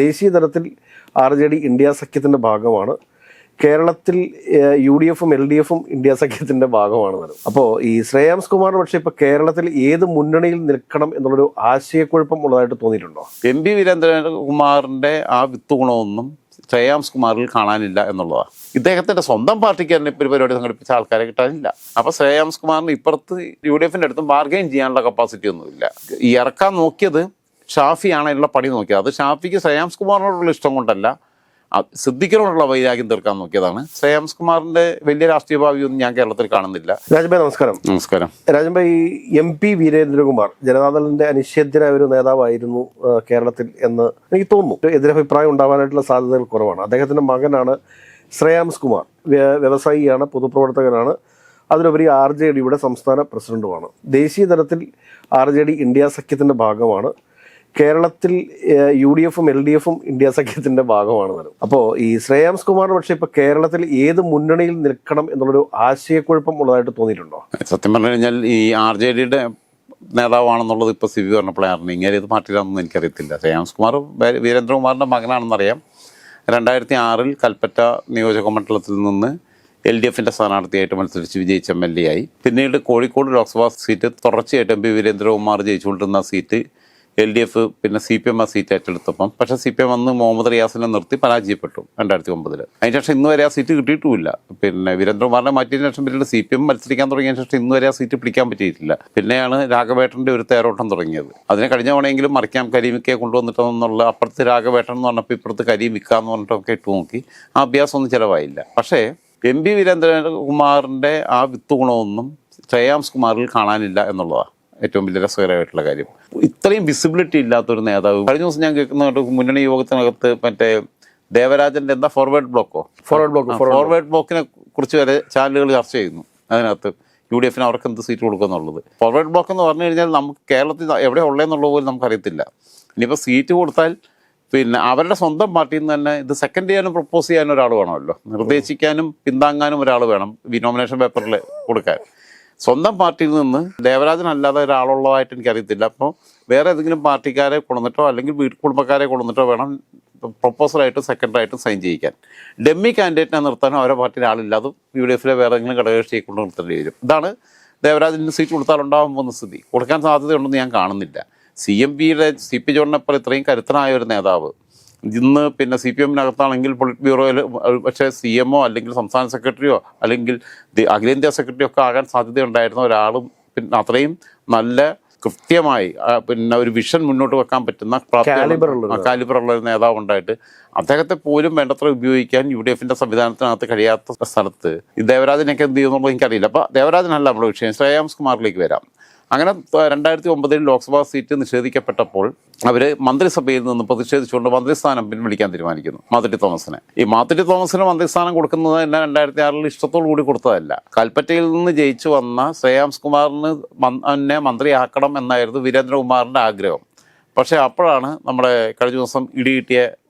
ദേശീയ തലത്തിൽ R J D India സഖ്യത്തിന്റെ ഭാഗമാണ്. കേരളത്തിൽ യു ഡി എഫും എൽ ഡി എഫും ഇന്ത്യ സഖ്യത്തിന്റെ ഭാഗമാണ് താനും അപ്പോൾ ഈ ശ്രേയാംസ് കുമാർ പക്ഷേ ഇപ്പോൾ കേരളത്തിൽ ഏത് മുന്നണിയിൽ നിൽക്കണം എന്നുള്ളൊരു ആശയക്കുഴപ്പം ഉള്ളതായിട്ട് തോന്നിയിട്ടുണ്ടോ? എം പി വീരേന്ദ്രകുമാറിന്റെ ആ വിത്ത് ഗുണമൊന്നും ശ്രേയാംസ് കുമാറിൽ കാണാനില്ല എന്നുള്ളതാണ് ഇദ്ദേഹത്തിന്റെ സ്വന്തം പാർട്ടിക്ക് തന്നെ ഇപ്പോൾ പരിപാടി സംഘടിപ്പിച്ച ആൾക്കാരെ കിട്ടാനില്ല. അപ്പോൾ ശ്രേയാംസ് കുമാറിന് ഇപ്പുറത്ത് യു ഡി എഫിന്റെ അടുത്തും ബാർഗെയിൻ ചെയ്യാനുള്ള കപ്പാസിറ്റി ഒന്നുമില്ല. ഇറക്കാൻ നോക്കിയത് ഷാഫിയാണ് അതിനുള്ള പണി നോക്കിയത്. അത് ഷാഫിക്ക് ശ്രേയാംസ് കുമാറിനോടുള്ള ഇഷ്ടം കൊണ്ടല്ല. സിദ്ദിഖിനോടുള്ള വൈരാഗ്യം തീർക്കാൻ നോക്കിയതാണ്. ശ്രേയാംസ് കുമാറിന്റെ വലിയ രാഷ്ട്രീയ ഭാവിയൊന്നും ഞാൻ കേരളത്തിൽ കാണുന്നില്ല. രാജൻഭായ് നമസ്കാരം. നമസ്കാരം. രാജഭായ് എം പി വീരേന്ദ്രകുമാർ ജനതാദളിന്റെ അനിശ്ചിതരായ ഒരു നേതാവായിരുന്നു കേരളത്തിൽ എന്ന് എനിക്ക് തോന്നുന്നു. എതിരഭിപ്രായം ഉണ്ടാവാനായിട്ടുള്ള സാധ്യതകൾ കുറവാണ്. അദ്ദേഹത്തിന്റെ മകനാണ് ശ്രേയാംസ് കുമാർ. വ്യവസായിയാണ് പൊതുപ്രവർത്തകനാണ്. അതിലുപരി ആർ ജെ ഡിയുടെ സംസ്ഥാന പ്രസിഡന്റുമാണ്. ദേശീയ തലത്തിൽ ആർ ജെ ഡി ഇന്ത്യ സഖ്യത്തിന്റെ ഭാഗമാണ്. കേരളത്തിൽ യു ഡി എഫും എൽ ഡി എഫും ഇന്ത്യ സഖ്യത്തിന്റെ ഭാഗമാണ് താനും അപ്പോൾ ഈ ശ്രേയാംസ് കുമാർ പക്ഷേ ഇപ്പൊ കേരളത്തിൽ ഏത് മുന്നണിയിൽ നിൽക്കണം എന്നുള്ളൊരു ആശയക്കുഴപ്പം ഉള്ളതായിട്ട് തോന്നിയിട്ടുണ്ടോ? സത്യം പറഞ്ഞു കഴിഞ്ഞാൽ ഈ ആർ ജെ ഡിയുടെ നേതാവാണെന്നുള്ളത് ഇപ്പോൾ സി വി പറഞ്ഞപ്പോഴാണ് ഇങ്ങനെ ഏത് പാർട്ടിയിലാണെന്ന് എനിക്കറിയത്തില്ല. ശ്രേയാംസ് കുമാർ വീരേന്ദ്രകുമാറിന്റെ മകനാണെന്നറിയാം. രണ്ടായിരത്തി ആറിൽ കൽപ്പറ്റ നിയോജക മണ്ഡലത്തിൽ നിന്ന് എൽ ഡി എഫിന്റെ സ്ഥാനാർത്ഥിയായിട്ട് മത്സരിച്ച് വിജയിച്ച എം എൽ എ ആയി. പിന്നീട് കോഴിക്കോട് ലോക്സഭാ സീറ്റ് തുടർച്ചയായിട്ട് എം പി വീരേന്ദ്രകുമാർ ജയിച്ചുകൊണ്ടിരുന്ന സീറ്റ് എൽ ഡി എഫ് പിന്നെ സി പി എം ആ സീറ്റ് ഏറ്റെടുത്തപ്പം. പക്ഷേ സി പി എം അന്ന് മുഹമ്മദ് റിയാസിനെ നിർത്തി പരാജയപ്പെട്ടു രണ്ടായിരത്തി ഒമ്പതിൽ അതിന് ശേഷം ഇന്ന് വരെ ആ സീറ്റ് കിട്ടിയിട്ടുമില്ല. പിന്നെ വീരേന്ദ്രകുമാറിനെ മാറ്റിയതിനു ശേഷം പിന്നീട് സി പി എം മത്സരിക്കാൻ തുടങ്ങിയതിന് ശേഷം ഇന്ന് വരെ ആ സീറ്റ് പിടിക്കാൻ പറ്റിയിട്ടില്ല. പിന്നെയാണ് രാഘവേട്ടന്റെ ഒരു തേരോട്ടം തുടങ്ങിയത്. അതിനെ കഴിഞ്ഞ തവണയെങ്കിലും മറിക്കാം കരീമിക്കെ കൊണ്ടുവന്നിട്ടെന്നുള്ള അപ്പുറത്ത് രാഘവേട്ടൻ എന്ന് പറഞ്ഞപ്പോൾ ഇപ്പുറത്ത് കരീം വിൽക്കാന്ന് പറഞ്ഞിട്ടൊക്കെ ഇട്ട് നോക്കി. ആ അഭ്യാസം ഒന്നും ചിലവായില്ല. പക്ഷേ എം പി വീരേന്ദ്രകുമാറിന്റെ ആ വിത്ത് ഗുണമൊന്നും ശ്രേയാംസ് കുമാറിൽ കാണാനില്ല എന്നുള്ളതാണ് ഏറ്റവും വലിയ രസകരമായിട്ടുള്ള കാര്യം. ഇത്രയും വിസിബിലിറ്റി ഇല്ലാത്തൊരു നേതാവ് കഴിഞ്ഞ ദിവസം ഞാൻ കേൾക്കുന്ന മുന്നണി യോഗത്തിനകത്ത് മറ്റേ ദേവരാജന്റെ എന്താ ഫോർവേഡ് ബ്ലോക്കോ ഫോർവേഡ് ബ്ലോക്ക് ഫോർവേഡ് ബ്ലോക്കിനെ കുറിച്ച് വരെ ചാനലുകൾ ചർച്ച ചെയ്യുന്നു. അതിനകത്ത് യു ഡി എഫിന് അവർക്ക് എന്ത് സീറ്റ് കൊടുക്കുന്നുള്ളത് ഫോർവേഡ് ബ്ലോക്ക് എന്ന് പറഞ്ഞു കഴിഞ്ഞാൽ നമുക്ക് കേരളത്തിൽ എവിടെ ഉള്ളതെന്നുള്ള പോലും നമുക്കറിയത്തില്ല. ഇനിയിപ്പോൾ സീറ്റ് കൊടുത്താൽ പിന്നെ അവരുടെ സ്വന്തം പാർട്ടിയിൽ നിന്ന് തന്നെ ഇത് സെക്കൻഡ് ചെയ്യാനും പ്രപ്പോസ് ചെയ്യാനും ഒരാൾ വേണമല്ലോ. നിർദ്ദേശിക്കാനും പിന്താങ്ങാനും ഒരാൾ വേണം ഈ നോമിനേഷൻ പേപ്പറിൽ കൊടുക്കാൻ. സ്വന്തം പാർട്ടിയിൽ നിന്ന് ദേവരാജൻ അല്ലാതെ ഒരാളുള്ളതായിട്ട് എനിക്കറിയത്തില്ല. അപ്പോൾ വേറെ ഏതെങ്കിലും പാർട്ടിക്കാരെ കൊണ്ടുവന്നിട്ടോ അല്ലെങ്കിൽ വീട് കുടുംബക്കാരെ കൊണ്ടുവന്നിട്ടോ വേണം പ്രപ്പോസലായിട്ടും സെക്കൻഡറായിട്ടും സൈൻ ചെയ്യിക്കാൻ. ഡെമ്മി കാൻഡിഡേറ്റിനെ നിർത്താനും അവരുടെ പാർട്ടിയിൽ ആളില്ലാതെ യു ഡി എഫിലെ വേറെ ഏതെങ്കിലും ഘടകകക്ഷിയെ കൊണ്ട് നിർത്തേണ്ടി വരും. ഇതാണ് ദേവരാജന് സീറ്റ് കൊടുത്താൽ ഉണ്ടാകാൻ പോകുന്ന സ്ഥിതി. കൊടുക്കാൻ സാധ്യതയുണ്ടെന്ന് ഞാൻ കാണുന്നില്ല. സി എം പിയുടെ സി പി ജോണിനെപ്പോൾ ഇത്രയും കരുത്തനായ ഒരു നേതാവ് ഇന്ന് പിന്നെ സി പി എമ്മിനകത്താണെങ്കിൽ പൊളിറ്റ് ബ്യൂറോയിൽ പക്ഷേ സി എമ്മോ അല്ലെങ്കിൽ സംസ്ഥാന സെക്രട്ടറിയോ അല്ലെങ്കിൽ അഖിലേന്ത്യാ സെക്രട്ടറിയോ ഒക്കെ ആകാൻ സാധ്യതയുണ്ടായിരുന്ന ഒരാളും പിന്നെ അത്രയും നല്ല കൃത്യമായി പിന്നെ ഒരു വിഷൻ മുന്നോട്ട് വെക്കാൻ പറ്റുന്ന കാലിബറുള്ള ഒരു നേതാവ് ഉണ്ടായിട്ട് അദ്ദേഹത്തെ പോലും വേണ്ടത്ര ഉപയോഗിക്കാൻ യു ഡി എഫിന്റെ സംവിധാനത്തിനകത്ത് കഴിയാത്ത സ്ഥലത്ത് ദേവരാജനൊക്കെ എന്ത് ചെയ്യുന്നുള്ളത് എനിക്കറിയില്ല. അപ്പൊ ദേവരാജനല്ല നമ്മുടെ വിഷയം. ശ്രേയാംസ് കുമാറിലേക്ക് വരാം. അങ്ങനെ രണ്ടായിരത്തി ഒമ്പതിൽ ലോക്സഭാ സീറ്റ് നിഷേധിക്കപ്പെട്ടപ്പോൾ അവർ മന്ത്രിസഭയിൽ നിന്ന് പ്രതിഷേധിച്ചുകൊണ്ട് മന്ത്രിസ്ഥാനം പിൻവലിക്കാൻ തീരുമാനിക്കുന്നു മാത്തറ്റി തോമസിനെ. ഈ മാത്തറ്റി തോമസിന് മന്ത്രിസ്ഥാനം കൊടുക്കുന്നത് തന്നെ രണ്ടായിരത്തി ആറിൽ ഇഷ്ടത്തോടു കൂടി കൊടുത്തതല്ല. കൽപ്പറ്റയിൽ നിന്ന് ജയിച്ചു വന്ന ശ്രേയാംസ് കുമാറിന് എന്നെ മന്ത്രിയാക്കണം എന്നായിരുന്നു വീരേന്ദ്രകുമാറിന്റെ ആഗ്രഹം. പക്ഷേ അപ്പോഴാണ് നമ്മുടെ കഴിഞ്ഞ ദിവസം ഇടി കിട്ടിയ നാട്ടുകാരാണ്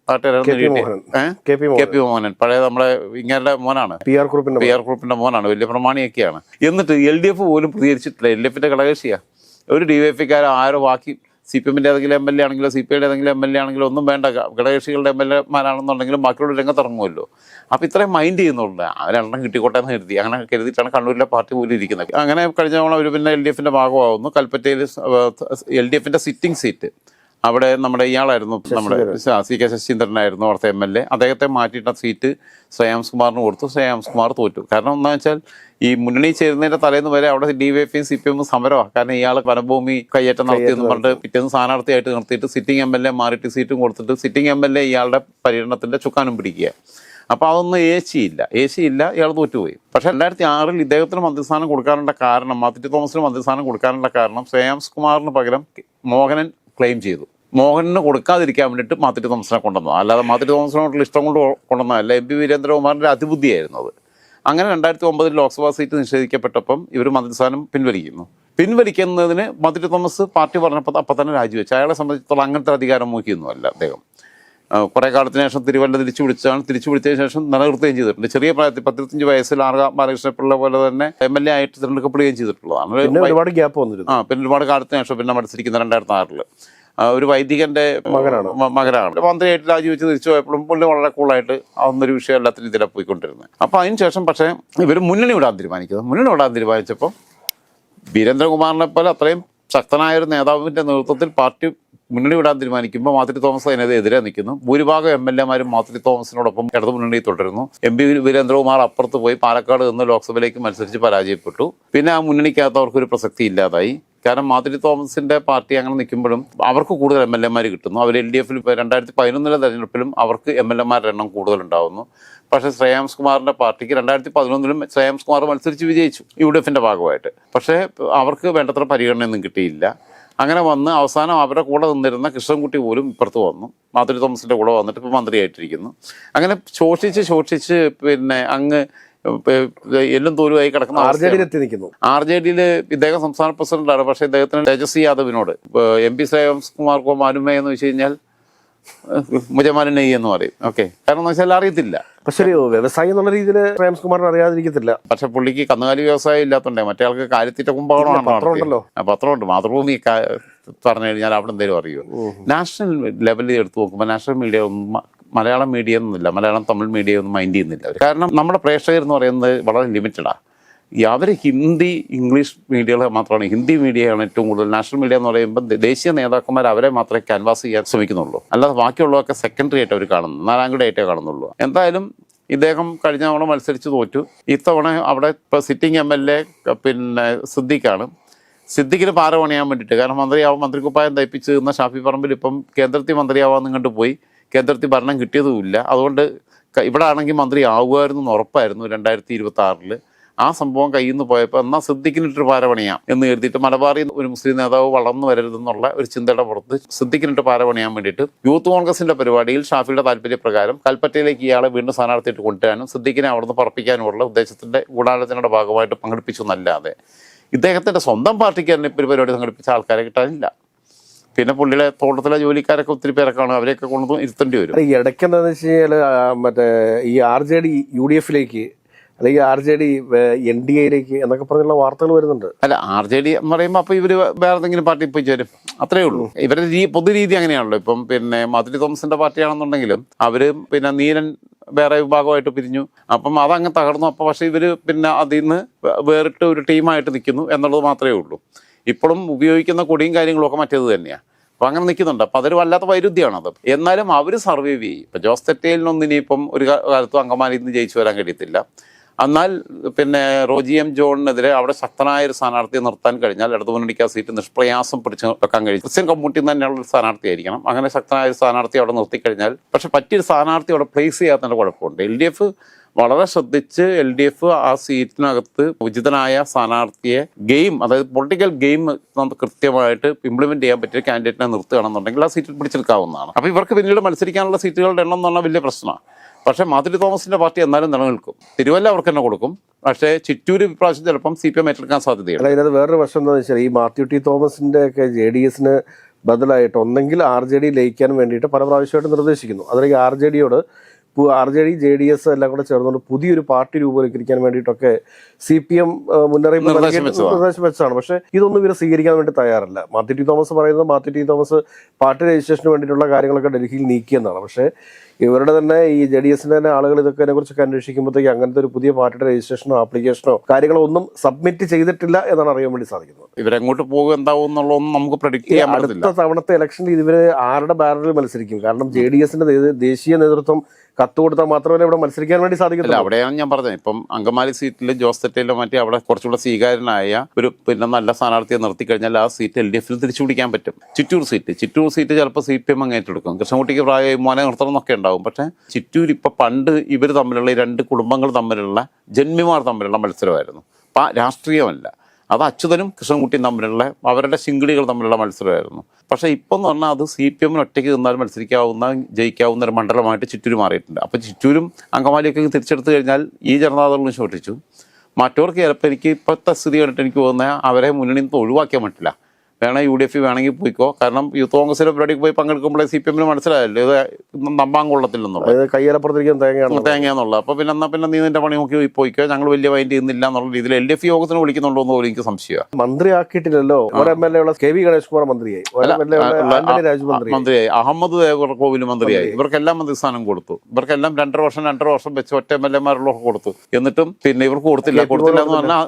കെ പി മോഹനൻ. പഴയ നമ്മുടെ ഇങ്ങനെ മോനാണ്. പി ആർ ഗ്രൂപ്പിന്റെ പി ആർ ഗ്രൂപ്പിന്റെ മോനാണ്. വലിയ പ്രമാണിയൊക്കെയാണ്. എന്നിട്ട് എൽ ഡി എഫ് പോലും പ്രതികരിച്ചിട്ടില്ല. എൽ ഡി എഫിന്റെ ഘടകകക്ഷിയാ. ഒരു ഡി വൈ എഫിക്കാരോ ആരോ ബാക്കി സി പി എമ്മിന്റെ ഏതെങ്കിലും എം എൽ എ ആണെങ്കിലും സി പി ഐയുടെ ഏതെങ്കിലും എം എൽ എ ആണെങ്കിലോ ഒന്നും വേണ്ട. ഘടകകക്ഷികളുടെ എം എൽ എമാരാണെന്നുണ്ടെങ്കിലും ബാക്കിയുള്ള രംഗത്തിറങ്ങുമല്ലോ. അപ്പോൾ ഇത്രയും മൈൻഡ് ചെയ്യുന്നുണ്ട് അവരെണ്ണം കിട്ടിക്കോട്ടെ എന്ന് കരുതി. അങ്ങനെ കരുതിയിട്ടാണ് കണ്ണൂരിലെ പാർട്ടി പോലും ഇരിക്കുന്നത്. അങ്ങനെ കഴിഞ്ഞ തവണ ഒരു പിന്നെ എൽ ഡി എഫിന്റെ ഭാഗമാവുന്നു. കൽപ്പറ്റയിൽ എൽ ഡി എഫിന്റെ സിറ്റിംഗ് സീറ്റ് അവിടെ നമ്മുടെ ഇയാളായിരുന്നു നമ്മുടെ സി കെ ശശീന്ദ്രനായിരുന്നു അവിടുത്തെ എം എൽ എ. അദ്ദേഹത്തെ മാറ്റിയിട്ട സീറ്റ് ശ്രേയാംസ് കുമാറിന് കൊടുത്തു. ശ്രേയാംസ് കുമാർ തോറ്റു. കാരണം എന്താ വെച്ചാൽ ഈ മുന്നണി ചേരുന്നതിന്റെ തലേന്ന് വരെ അവിടെ ഡി വൈ എഫും സി പി എമ്മും സമരമാണ് കാരണം ഇയാൾ വനഭൂമി കയ്യേറ്റം നടത്തിയെന്ന് പറഞ്ഞിട്ട് പിറ്റേന്ന് സ്ഥാനാർത്ഥിയായിട്ട് നിർത്തിയിട്ട് സിറ്റിംഗ് എം എൽ എ മാറിയിട്ട് സീറ്റും കൊടുത്തിട്ട് സിറ്റിംഗ് എം എൽ എ ഇയാളുടെ പര്യടനത്തിന്റെ ചുക്കാനും പിടിക്കുക. അപ്പോൾ അതൊന്നും ஏസി ഇല്ല ஏസി ഇല്ല ഇയാൾ തോറ്റുപോയി. പക്ഷെ രണ്ടായിരത്തി ആറിൽ ഇദ്ദേഹത്തിന് മന്ത്രിസ്ഥാനം കൊടുക്കാനുള്ള കാരണം മാത്യു തോമസിന് മന്ത്രിസ്ഥാനം കൊടുക്കാനുള്ള കാരണം ശ്രേയാംസ് കുമാറിന് പകരം മോഹനൻ ക്ലെയിം ചെയ്തു. മോഹനന് കൊടുക്കാതിരിക്കാൻ വേണ്ടിയിട്ട് മാത്യു തോമസിനെ കൊണ്ടുവന്നത്. അല്ലാതെ മാത്യു തോമസിനോടുള്ള ഇഷ്ടം കൊണ്ട് കൊണ്ടുവന്നതല്ല എം പി വീരേന്ദ്രകുമാറിന്റെ അതിബുദ്ധിയായിരുന്നു അത്. അങ്ങനെ രണ്ടായിരത്തി ഒമ്പതിൽ ലോക്സഭാ സീറ്റ് നിഷേധിക്കപ്പെട്ടപ്പം ഇവർ മന്ത്രിസ്ഥാനം പിൻവലിക്കുന്നു. പിൻവലിക്കുന്നതിന് മാത്യു തോമസ് പാർട്ടി പറഞ്ഞപ്പോൾ അപ്പം തന്നെ രാജിവെച്ചു. അയാളെ സംബന്ധിച്ചിടത്തോളം അങ്ങനത്തെ അധികാരം നോക്കിയൊന്നുമല്ല അദ്ദേഹം. കുറേ കാലത്തിന് ശേഷം തിരുവല്ല തിരിച്ചു വിളിച്ചാണ്. തിരിച്ചു വിളിച്ചതിന് ശേഷം നിലനിർത്തുകയും ചെയ്തിട്ടുണ്ട്. ചെറിയ പ്രായത്തിൽ പത്തിരുപത്തഞ്ച് വയസ്സിൽ ആർ ബാലകൃഷ്ണപിള്ള പോലെ തന്നെ എം എൽ എ ആയിട്ട് തിരഞ്ഞെടുക്കപ്പെടുകയും ചെയ്തിട്ടുള്ളതാണ്. ഒരു ഒരുപാട് ഗ്യാപ്പ് വന്നിരുന്നു. ആ പിന്നെ ഒരുപാട് കാലത്തിന് ശേഷം പിന്നെ മത്സരിക്കുന്ന രണ്ടായിരത്തി ആറിൽ. ആ, ഒരു വൈദികന്റെ മകനാണ്. മകനാണ്. മന്ത്രിയായിട്ട് രാജിവെച്ച് തിരിച്ചു പോയപ്പോഴും പുള്ളി വളരെ കൂളായിട്ട് അതൊന്നൊരു വിഷയം എല്ലാത്തിനും ഇതിലെ പോയിക്കൊണ്ടിരുന്നത്. അപ്പൊ അതിനുശേഷം പക്ഷേ ഇവർ മുന്നണി വിടാൻ തീരുമാനിക്കുന്നത് മുന്നണി വിടാൻ തീരുമാനിച്ചപ്പോൾ വീരേന്ദ്രകുമാറിനെ പോലെ അത്രയും ശക്തനായ ഒരു നേതാവിന്റെ നേതൃത്വത്തിൽ പാർട്ടി മുന്നണി വിടാൻ തീരുമാനിക്കുമ്പോൾ മാത്രി തോമസ് അതിനെതിരെ നിൽക്കുന്നു. ഭൂരിഭാഗം എം എൽ എമാരും മാത്രി തോമസിനോടൊപ്പം ഇടതു മുന്നണി തുടരുന്നു. എം പി വീരേന്ദ്രകുമാർ അപ്പുറത്ത് പോയി പാലക്കാട് നിന്ന് ലോക്സഭയിലേക്ക് മത്സരിച്ച് പരാജയപ്പെട്ടു. പിന്നെ ആ മുന്നണിക്കകത്ത് അവർക്കൊരു പ്രസക്തി ഇല്ലാതായി. കാരണം മാധുരി തോമസിന്റെ പാർട്ടി അങ്ങനെ നിൽക്കുമ്പോഴും അവർക്ക് കൂടുതൽ എം എൽ എമാർ കിട്ടുന്നു. അവർ എൽ ഡി എഫിൽ രണ്ടായിരത്തി പതിനൊന്നിലെ തെരഞ്ഞെടുപ്പിലും അവർക്ക് എം എൽ എമാരുടെ എണ്ണം കൂടുതൽ ഉണ്ടാവുന്നു പക്ഷേ ശ്രേയാംസ് കുമാറിന്റെ പാർട്ടിക്ക് രണ്ടായിരത്തി പതിനൊന്നിലും ശ്രേയാംസ് കുമാർ മത്സരിച്ച് വിജയിച്ചു യു ഡി എഫിന്റെ ഭാഗമായിട്ട്. പക്ഷേ അവർക്ക് വേണ്ടത്ര പരിഗണനയൊന്നും കിട്ടിയില്ല. അങ്ങനെ വന്ന് അവസാനം അവരുടെ കൂടെ നിന്നിരുന്ന കൃഷ്ണൻകുട്ടി പോലും ഇപ്പുറത്ത് വന്നു. മാധുരി തോമസിന്റെ കൂടെ വന്നിട്ട് ഇപ്പോൾ മന്ത്രിയായിട്ടിരിക്കുന്നു. അങ്ങനെ ശോഷിച്ച് ശോഷിച്ച് പിന്നെ അങ്ങ് എല്ലും തോലുമായി കിടക്കുന്ന ആർ ജെ. ഡിയിൽ എത്തി നിൽക്കുന്നു. ആർ ജെ ഡിയിൽ ഇദ്ദേഹം സംസ്ഥാന പ്രസിഡന്റാണ്. പക്ഷേ ഇദ്ദേഹത്തിന് തേജസ്വി യാദവിനോട് എം പി ശ്രേയംസ് കുമാർക്കോ മാനുമേ എന്ന് വെച്ച് കഴിഞ്ഞാൽ മുജമാലിനെ എന്ന് പറയും. ഓക്കെ. കാരണം എന്ന് വെച്ചാൽ അറിയത്തില്ല. പക്ഷേ ഒരു വ്യവസായി എന്നുള്ള രീതിയിൽ ശ്രേയംസ് കുമാറിന് അറിയാതിരിക്കത്തില്ല. പക്ഷെ പുള്ളിക്ക് കന്നുകാലി വ്യവസായം ഇല്ലാത്തതുണ്ടേ മറ്റേ ആൾക്ക് കാര്യത്തിറ്റ കുംഭകോണമാണല്ലോ പത്രമുണ്ട് മാതൃഭൂമി പറഞ്ഞു കഴിഞ്ഞാൽ അവിടെ എന്തെങ്കിലും അറിയുമോ? നാഷണൽ ലെവലിൽ എടുത്തു നോക്കുമ്പോൾ നാഷണൽ മീഡിയ ഒന്നും മലയാളം മീഡിയ ഒന്നുമില്ല. മലയാളം തമിഴ് മീഡിയ ഒന്നും മൈൻഡ് ചെയ്യുന്നില്ല കാരണം നമ്മുടെ പ്രേക്ഷകർ എന്ന് പറയുന്നത് വളരെ ലിമിറ്റഡാണ് അവർ ഹിന്ദി ഇംഗ്ലീഷ് മീഡിയകൾ മാത്രമാണ്. ഹിന്ദി മീഡിയയാണ് ഏറ്റവും കൂടുതൽ. നാഷണൽ മീഡിയ എന്ന് പറയുമ്പോൾ ദേശീയ നേതാക്കന്മാർ അവരെ മാത്രമേ ക്യാൻവാസ് ചെയ്യാൻ ശ്രമിക്കുന്നുള്ളൂ. അല്ലാതെ ബാക്കിയുള്ളതൊക്കെ സെക്കൻഡറി ആയിട്ട് അവർ കാണുന്നു. നാലാംകുടി ആയിട്ടേ കാണുന്നുള്ളൂ. എന്തായാലും ഇദ്ദേഹം കഴിഞ്ഞ തവണ മത്സരിച്ച് തോറ്റു. ഇത്തവണ അവിടെ ഇപ്പോൾ സിറ്റിംഗ് എം എൽ എ പിന്നെ സിദ്ദിഖാണ്. സിദ്ദിഖിന് പാറ പണിയാൻ വേണ്ടിയിട്ട്. കാരണം മന്ത്രിയാവും മന്ത്രിക്കുപ്പായം തയ്പ്പിച്ച് നിന്ന ഷാഫി പറമ്പിൽ ഇപ്പം കേന്ദ്രത്തിൽ മന്ത്രിയാവാൻ കണ്ടു പോയി. കേന്ദ്രത്തിൽ ഭരണം കിട്ടിയതുമില്ല. അതുകൊണ്ട് ഇവിടെ ആണെങ്കിൽ മന്ത്രി ആവുമായിരുന്നു എന്ന് ഉറപ്പായിരുന്നു രണ്ടായിരത്തി ഇരുപത്തി ആറിൽ ആ സംഭവം കയ്യിൽ നിന്ന് പോയപ്പോൾ എന്നാൽ സിദ്ദിഖിനിട്ട് പാരപണിയാം എന്ന് കരുതിയിട്ട് മലബാറിൽ ഒരു മുസ്ലിം നേതാവ് വളർന്നു വരരുതെന്നുള്ള ഒരു ചിന്തയുടെ പുറത്ത് സിദ്ദിഖിനിട്ട് പാരപണിയാൻ വേണ്ടിയിട്ട് യൂത്ത് കോൺഗ്രസിന്റെ പരിപാടിയിൽ ഷാഫിയുടെ താല്പര്യപ്രകാരം കൽപ്പറ്റയിലേക്ക് ഇയാളെ വീണ്ടും സ്ഥാനാർത്ഥിയിട്ട് കൊണ്ടുവരാനും സിദ്ദിഖിനെ അവിടുന്ന് പറപ്പിക്കാനുമുള്ള ഉദ്ദേശത്തിന്റെ ഗൂഢാലോചനയുടെ ഭാഗമായിട്ട് പങ്കെടുപ്പിച്ചു എന്നല്ലാതെ. ഇദ്ദേഹത്തിന്റെ സ്വന്തം പാർട്ടിക്ക് തന്നെ ഇപ്പോൾ പരിപാടി സംഘടിപ്പിച്ച ആൾക്കാരെ കിട്ടാനില്ല. പിന്നെ പുള്ളിയുടെ തോട്ടത്തിലെ ജോലിക്കാരൊക്കെ ഒത്തിരി പേരൊക്കെയാണ് അവരെയൊക്കെ കൊണ്ടു ഇരുത്തേണ്ടി വരും. ഈ ഇടയ്ക്ക് എന്താണെന്ന് വെച്ച് കഴിഞ്ഞാൽ മറ്റേ ഈ R J D U D എഫിലേക്ക് അല്ലെങ്കിൽ R J D N D എയിലേക്ക് എന്നൊക്കെ പറഞ്ഞുള്ള വാർത്തകൾ വരുന്നുണ്ട്. അല്ല ആർ ജെ ഡി എന്ന് പറയുമ്പോൾ അപ്പോൾ ഇവർ വേറെ എന്തെങ്കിലും പാർട്ടി പോയി ചേരും. അത്രേ ഉള്ളൂ. ഇവരുടെ രീ പൊതുരീതി അങ്ങനെയാണല്ലോ. ഇപ്പം പിന്നെ മാധുരി തോമസിന്റെ പാർട്ടിയാണെന്നുണ്ടെങ്കിലും അവർ പിന്നെ നീരൻ വേറെ വിഭാഗമായിട്ട് പിരിഞ്ഞു. അപ്പം അതങ്ങ് തകർന്നു. അപ്പോൾ പക്ഷേ ഇവർ പിന്നെ അതിൽ നിന്ന് വേറിട്ട് ഒരു ടീമായിട്ട് നിൽക്കുന്നു എന്നുള്ളത് മാത്രമേ ഉള്ളൂ. ഇപ്പോഴും ഉപയോഗിക്കുന്ന കൊടിയും കാര്യങ്ങളൊക്കെ മറ്റേത് തന്നെയാണ് അപ്പോൾ അങ്ങനെ നിൽക്കുന്നുണ്ട്. അപ്പോൾ അതൊരു വല്ലാത്ത വൈരുദ്ധ്യമാണ് അത് എന്നാലും അവർ സർവൈവ് ചെയ്യും. ഇപ്പം ജോസ് തെറ്റേലിനൊന്നും ഇനിയിപ്പം ഒരു കാലത്തും അങ്കമാലിയിൽ നിന്ന് ജയിച്ചു വരാൻ കഴിയത്തില്ല. എന്നാൽ പിന്നെ റോജി എം ജോണിനെതിരെ അവിടെ ശക്തനായ ഒരു സ്ഥാനാർത്ഥിയെ നിർത്താൻ കഴിഞ്ഞാൽ ഇടതു മുന്നണിക്ക് ആ സീറ്റ് നിഷ്പ്രയാസം പിടിച്ച് വെക്കാൻ കഴിയും. ക്രിസ്ത്യൻ കമ്മ്യൂണിറ്റി തന്നെയുള്ള ഒരു സ്ഥാനാർത്ഥിയായിരിക്കണം അങ്ങനെ ശക്തനായ ഒരു സ്ഥാനാർത്ഥി അവിടെ നിർത്തിക്കഴിഞ്ഞാൽ പക്ഷെ പറ്റിയൊരു സ്ഥാനാർത്ഥി അവിടെ പ്ലേസ് ചെയ്യാത്തതിന്റെ കുഴപ്പമുണ്ട്. എൽ ഡി എഫ് വളരെ ശ്രദ്ധിച്ച് എൽ ഡി എഫ് ആ സീറ്റിനകത്ത് ഉചിതനായ സ്ഥാനാർത്ഥിയെ ഗെയിം അതായത് പൊളിറ്റിക്കൽ ഗെയിം നമുക്ക് കൃത്യമായിട്ട് ഇംപ്ലിമെന്റ് ചെയ്യാൻ പറ്റിയ കാൻഡിഡേറ്റിനെ നിർത്തുകയാണെന്നുണ്ടെങ്കിൽ ആ സീറ്റിൽ പിടിച്ചെടുക്കാവുന്നതാണ്. അപ്പോൾ ഇവർക്ക് പിന്നീട് മത്സരിക്കാനുള്ള സീറ്റുകളുടെ എണ്ണം എന്ന് പറഞ്ഞാൽ വലിയ പ്രശ്നമാണ്. പക്ഷേ മാധുരി തോമസിന്റെ പാർട്ടി എന്നാലും നിലനിൽക്കും. തിരുവല്ല അവർക്ക് തന്നെ കൊടുക്കും. പക്ഷേ ചിറ്റൂര് ഇപ്രാവശ്യം ചിലപ്പം സി പി എം ഏറ്റെടുക്കാൻ സാധ്യതയുണ്ട്. അതായത് വേറൊരു പ്രശ്നം എന്താണെന്ന് വെച്ചാൽ ഈ മാത്യു ടി തോമസിന്റെ ഒക്കെ ജെ ഡി എസിന് ബദലായിട്ട് ഒന്നെങ്കിൽ ആർ ജെ ഡി ലയിക്കാൻ വേണ്ടിയിട്ട് പല പ്രാവശ്യമായിട്ട് നിർദ്ദേശിക്കുന്നു. അതിലേക്ക് R J ഡിയോട് R J D J D S എല്ലാം കൂടെ ചേർന്നുകൊണ്ട് പുതിയൊരു പാർട്ടി രൂപവൽക്കരിക്കാൻ വേണ്ടിയിട്ടൊക്കെ സി പി എം മുന്നറിയിപ്പ് നിർദ്ദേശം വെച്ചാണ്. പക്ഷേ ഇതൊന്നും ഇവർ സ്വീകരിക്കാൻ വേണ്ടി തയ്യാറല്ല. മാത്യു ടി തോമസ് പറയുന്നത് മാത്യു ടി തോമസ് പാർട്ടി രജിസ്ട്രേഷന് വേണ്ടിയിട്ടുള്ള കാര്യങ്ങളൊക്കെ ഡൽഹിയിൽ നീക്കിയെന്നാണ്. പക്ഷേ ഇവരുടെ തന്നെ ഈ ജെ ഡി എസിന്റെ തന്നെ ആളുകൾ ഇതൊക്കെ കുറിച്ചൊക്കെ അന്വേഷിക്കുമ്പോഴത്തേക്ക് അങ്ങനത്തെ ഒരു പുതിയ പാർട്ടിയുടെ രജിസ്ട്രേഷനോ ആപ്ലിക്കേഷനോ കാര്യങ്ങളോ ഒന്നും സബ്മിറ്റ് ചെയ്തിട്ടില്ല എന്നാണ് അറിയാൻ വേണ്ടി സാധിക്കുന്നത്. ഇവരെങ്ങോട്ട് പോകും എന്താവും എന്നുള്ളതൊന്നും നമുക്ക് പ്രഡിക്ട് ചെയ്യാൻ അടുത്ത തവണത്തെ ഇലക്ഷനിൽ ഇവർ ആരുടെ ബാനറിൽ മത്സരിക്കും? കാരണം ജെ ഡി എസിന്റെ ദേശീയ നേതൃത്വം കത്ത് കൊടുത്താൽ മാത്രമല്ല ഇവിടെ മത്സരിക്കാൻ വേണ്ടി സാധിക്കില്ല അവിടെയാണ് ഞാൻ പറഞ്ഞത്. ഇപ്പം അങ്കമാലി സീറ്റിൽ ജോസ് തെറ്റയിലും മറ്റേ അവിടെ കുറച്ചുകൂടെ സ്വീകാര്യനായ ഒരു പിന്നെ നല്ല സ്ഥാനാർത്ഥിയെ നിർത്തി കഴിഞ്ഞാൽ ആ സീറ്റ് എൽ ഡി എഫിൽ തിരിച്ചു പിടിക്കാൻ പറ്റും. ചിറ്റൂർ സീറ്റ്. ചിറ്റൂർ സീറ്റ് ചിലപ്പോൾ സി പി എം അങ്ങ് ഏറ്റെടുക്കും. കൃഷ്ണൻകുട്ടിക്ക് പ്രായമായി മോനെ നിർത്തണം എന്നൊക്കെ ഉണ്ടാവും. പക്ഷേ ചിറ്റൂർ ഇപ്പം പണ്ട് ഇവർ തമ്മിലുള്ള ഈ രണ്ട് കുടുംബങ്ങൾ തമ്മിലുള്ള ജന്മിമാർ തമ്മിലുള്ള മത്സരമായിരുന്നു. അപ്പം രാഷ്ട്രീയമല്ല. അത് അച്യുതനും കൃഷ്ണൻകുട്ടിയും തമ്മിലുള്ള അവരുടെ ശിങ്കിടികൾ തമ്മിലുള്ള മത്സരമായിരുന്നു. പക്ഷെ ഇപ്പം എന്ന് പറഞ്ഞാൽ അത് സി പി എമ്മിന് ഒറ്റയ്ക്ക് നിന്നാൽ മത്സരിക്കാവുന്ന ജയിക്കാവുന്ന ഒരു മണ്ഡലമായിട്ട് ചിറ്റൂർ മാറിയിട്ടുണ്ട്. അപ്പോൾ ചിറ്റൂരും അങ്കമാലിയൊക്കെ തിരിച്ചെടുത്തു കഴിഞ്ഞാൽ ഈ ജനതാദളും ശോഷിച്ചു. മറ്റവർക്ക് ചിലപ്പോൾ എനിക്ക് ഇപ്പോഴത്തെ സ്ഥിതി കണ്ടിട്ട് എനിക്ക് തോന്നുന്നത് അവരെ മുന്നണിയിൽ നിന്ന് ഒഴിവാക്കാൻ പറ്റില്ല. വേണേൽ യു ഡി എഫ് വേണമെങ്കിൽ പോയിക്കോ. കാരണം യൂത്ത് കോൺഗ്രസിലെ പരിപാടിക്ക് പോയി പങ്കെടുക്കുമ്പോഴേ സി പി എമ്മിന് മനസ്സിലായല്ലോ. ഇത് നമ്പാൻ കൊള്ളത്തില്ലെന്നുള്ളത് കയ്യേലപ്പുറത്തിരിക്കുന്ന തേങ്ങയാണ് തേങ്ങയെന്നുള്ള അപ്പോൾ പിന്നെ എന്നാൽ പിന്നെ നീ നിന്റെ പണി നോക്കി പോയിക്കോ. ഞങ്ങൾ വലിയ മൈൻഡ് ചെയ്യുന്നില്ല എന്നുള്ള രീതിയിൽ എൽ ഡി എഫ് യോഗത്തിന് വിളിക്കുന്നുണ്ടോ എന്ന് പോലും എനിക്ക് സംശയമാണ് മന്ത്രിയാക്കിയിട്ടില്ലല്ലോ. ഒരു എം എൽ എ ഉള്ള കെ വി ഗണേഷ് കുമാർ മന്ത്രിയായി. മന്ത്രിയായി. അഹമ്മദ് ദേവർ കോവിൽ മന്ത്രിയായി. ഇവർക്കെല്ലാം മന്ത്രിസ്ഥാനം കൊടുത്തു. ഇവർക്കെല്ലാം രണ്ടര വർഷം രണ്ടര വർഷം വെച്ച് ഒറ്റ എം എൽ എമാരുള്ള കൊടുത്തു. എന്നിട്ടും പിന്നെ ഇവർക്ക് കൊടുത്തില്ല. കൊടുത്തില്ല എന്ന് പറഞ്ഞാൽ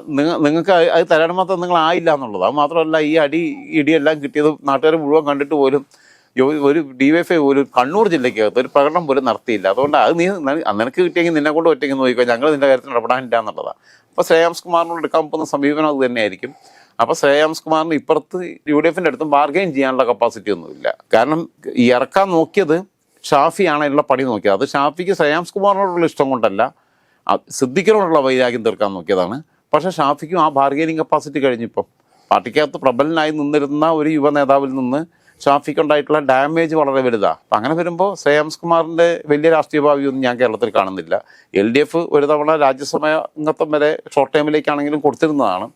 നിങ്ങൾക്ക് അത് തരാൻ മാത്രം നിങ്ങൾ ആയില്ല എന്നുള്ളത്. അത് മാത്രമല്ല ഈ അടി ഇടിയെല്ലാം കിട്ടിയത് നാട്ടുകാർ മുഴുവൻ കണ്ടിട്ട് പോലും ഒരു ഡിവൈഎഫ്ഐ പോലും കണ്ണൂർ ജില്ലയ്ക്കകത്ത് ഒരു പ്രകടനം പോലും നടത്തിയില്ല. അതുകൊണ്ട് അത് നീ നിനക്ക് കിട്ടിയെങ്കിൽ നിന്നെ കൊണ്ട് ഒറ്റയ്ക്ക് നോക്കിക്കോ ഞങ്ങൾ നിന്റെ കാര്യത്തിൽ ഇടപെടാനില്ല എന്നുള്ളതാണ് അപ്പോൾ ശ്രേയാംസ് കുമാറിനോട് എടുക്കാൻ പോകുന്ന സമീപനം അത് തന്നെയായിരിക്കും. അപ്പോൾ ശ്രേയാംസ് കുമാറിന് ഇപ്പുറത്ത് യു ഡി എഫിന്റെ അടുത്തും ബാർഗെയിൻ ചെയ്യാനുള്ള കപ്പാസിറ്റി ഒന്നുമില്ല കാരണം ഇറക്കാൻ നോക്കിയത് ഷാഫിയാണ് അതിനുള്ള പണി നോക്കിയത്. അത് ഷാഫിക്ക് ശ്രേയാംസ് കുമാറിനോടുള്ള ഇഷ്ടം കൊണ്ടല്ല. സിദ്ദിഖിനോടുള്ള വൈരാഗ്യം തീർക്കാൻ നോക്കിയതാണ്. പക്ഷേ ഷാഫിക്കും ആ ബാർഗെയിനിങ് കപ്പാസിറ്റി കഴിഞ്ഞിപ്പം പാർട്ടിക്കകത്ത് പ്രബലനായി നിന്നിരുന്ന ഒരു യുവ നേതാവിൽ നിന്ന് ഷാഫിക്ക് ഉണ്ടായിട്ടുള്ള ഡാമേജ് വളരെ വലുതാണ് അപ്പം അങ്ങനെ വരുമ്പോൾ ശ്രേയാംസ് കുമാറിന്റെ വലിയ രാഷ്ട്രീയ ഭാവിയൊന്നും ഞാൻ കേരളത്തിൽ കാണുന്നില്ല. എൽ ഡി എഫ് ഒരു തവണ രാജ്യസഭ അംഗത്വം വരെ ഷോർട്ട് ടൈമിലേക്കാണെങ്കിലും കൊടുത്തിരുന്നതാണ്.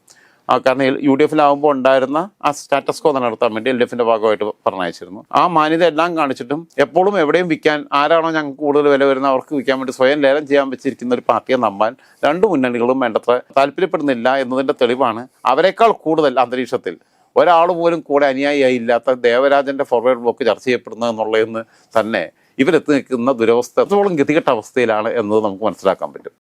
കാരണം യു ഡി എഫിലാവുമ്പോൾ ഉണ്ടായിരുന്ന ആ സ്റ്റാറ്റസ് കോ നടത്താൻ വേണ്ടി എൽ ഡി എഫിന്റെ ഭാഗമായിട്ട് പറഞ്ഞയച്ചിരുന്നു. ആ മാന്യത എല്ലാം കാണിച്ചിട്ടും എപ്പോഴും എവിടെയും വിൽക്കാൻ ആരാണോ ഞങ്ങൾക്ക് കൂടുതൽ വില വരുന്ന അവർക്ക് വിൽക്കാൻ വേണ്ടി സ്വയം ലേലം ചെയ്യാൻ വെച്ചിരിക്കുന്ന ഒരു പാർട്ടിയെ നമ്പാൻ രണ്ട് മുന്നണികളും വേണ്ടത്ര താല്പര്യപ്പെടുന്നില്ല എന്നതിന്റെ തെളിവാണ് അവരെക്കാൾ കൂടുതൽ അന്തരീക്ഷത്തിൽ. ഒരാൾ പോലും കൂടെ അനുയായിയായി ഇല്ലാത്ത ദേവരാജന്റെ ഫോർവേഡ് ബ്ലോക്ക് ചർച്ച ചെയ്യപ്പെടുന്നത് എന്നുള്ളതെന്ന് തന്നെ ഇവരെത്തി നിൽക്കുന്ന ദുരവസ്ഥ എത്രത്തോളം ഗതികെട്ട അവസ്ഥയിലാണ് എന്നത് നമുക്ക് മനസ്സിലാക്കാൻ പറ്റും.